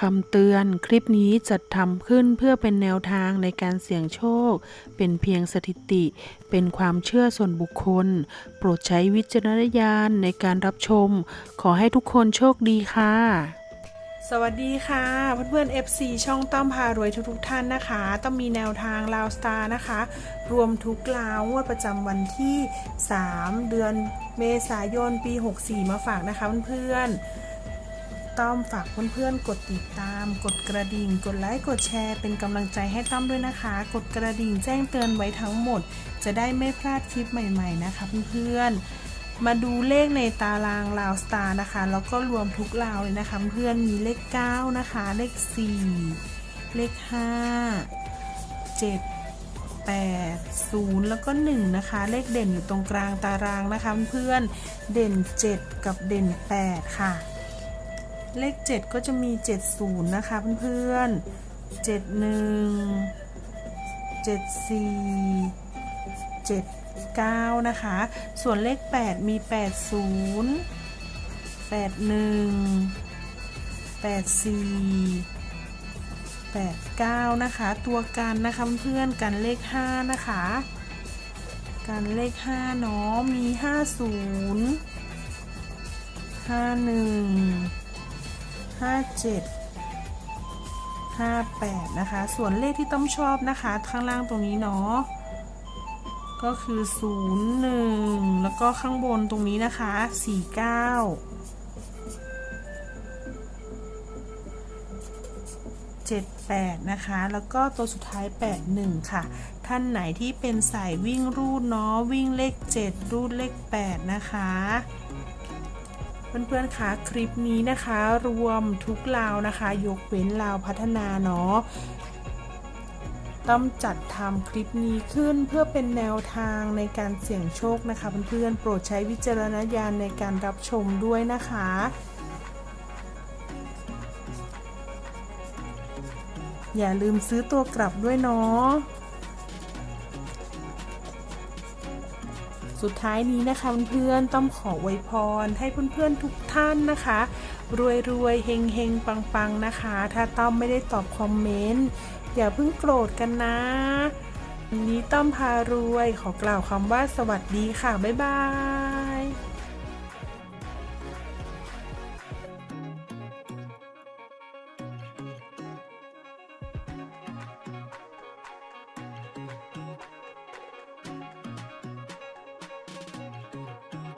คำเตือนคลิปนี้จัดทำขึ้นเพื่อเป็นแนวทางในการเสี่ยงโชค เป็นเพียงสถิติ เป็นความเชื่อส่วนบุคคล โปรดใช้วิจารณญาณในการรับชม ขอให้ทุกคนโชคดีค่ะ สวัสดีค่ะ เพื่อนๆ FC ช่องต้อมพารวยทุกๆท่านนะคะ ต้องมีแนวทางลาวสตาร์นะคะ รวมทุกลาวงวดประจำวันที่ 3 เดือนเมษายนปี 64 มาฝากนะคะเพื่อนๆ ต้อมฝากเพื่อนๆกดติดตาม กดกระดิ่ง กดไลค์กดแชร์ เป็นกำลังใจให้ต้อมด้วยนะคะ กดกระดิ่งแจ้งเตือนไว้ทั้งหมด จะได้ไม่พลาดคลิปใหม่ๆนะคะเพื่อนๆมาดูเลขในตารางลาวสตาร์นะคะ แล้วก็รวมทุกลาวเลยนะคะเพื่อนมีเลข 9 นะคะ เลข 4 เลข 5 7 8 0 แล้วก็ 1 นะคะ เลขเด่นอยู่ตรงกลางตารางนะคะเพื่อนเด่น 7 กับเด่น 8 ค่ะ เลข 7 ก็จะมี 70 นะคะเพื่อนๆ 71 74 7 9 นะคะ ส่วนเลข 8 มี 80 81 84 89 นะคะ ตัวกันนะคะเพื่อนกันเลข 5 นะคะ กันเลข 5 เนาะมี 50 51 57 58 นะคะ ส่วนเลขที่ต้องชอบนะคะ ข้างล่างตรงนี้เนาะ ก็คือ 0 1 แล้วก็ข้างบนตรงนี้นะคะ 4 9 7 8 นะคะ แล้วก็ตัวสุดท้าย 8 1 ค่ะ ท่านไหนที่เป็นสายวิ่งรูดเนาะ วิ่งเลข 7 รูดเลข 8 นะคะ เพื่อนๆคะคลิปนี้นะคะ รวมทุกลาวนะคะ ยกเว้นลาวพัฒนาเนาะต้อมจัดทำคลิปนี้ขึ้นเพื่อเป็นแนวทางในการเสี่ยงโชคนะคะเพื่อนๆโปรดใช้วิจารณญาณในการรับชมด้วยนะคะอย่าลืมซื้อตัวกลับด้วยเนาะ สุดท้ายนี้นะคะเพื่อนๆต้องขอไวยพรให้เพื่อนๆทุกท่านนะคะ รวยรวยๆเฮงเฮงปังปังๆนะคะ ถ้าต้อมไม่ได้ตอบคอมเมนต์อย่าเพิ่งโกรธกันนะวันนี้ต้อมพารวยขอกล่าวคำว่าสวัสดีค่ะ บ๊ายบาย